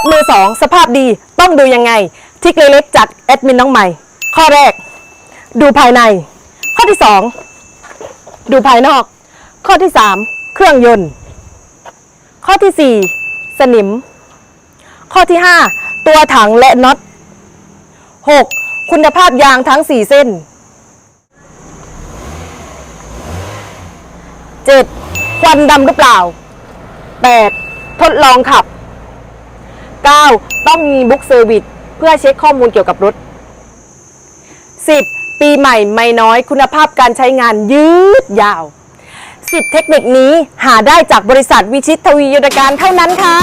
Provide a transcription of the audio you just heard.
ถมือสองสภาพดีต้องดูยังไงทิกเล็กๆจากแอดมินน้องใหม่ ข้อแรก ดูภายใน ข้อที่สองดูภายนอก ข้อที่สามเครื่องยนต์ ข้อที่สี่สนิม ข้อที่ห้าตัวถังและน็อตหกคุณภาพยางทั้งสี่เส้นเจ็ดควันดำหรือเปล่าแปดทดลองขับ 9. ต้องมีบุ๊กเซอร์วิสเพื่อเช็คข้อมูลเกี่ยวกับรถ 10. ปีใหม่ไม่น้อยคุณภาพการใช้งานยืดยาว 10 เทคนิคนี้หาได้จากบริษัทวิชิตทวียุทธการเท่านั้นค่ะ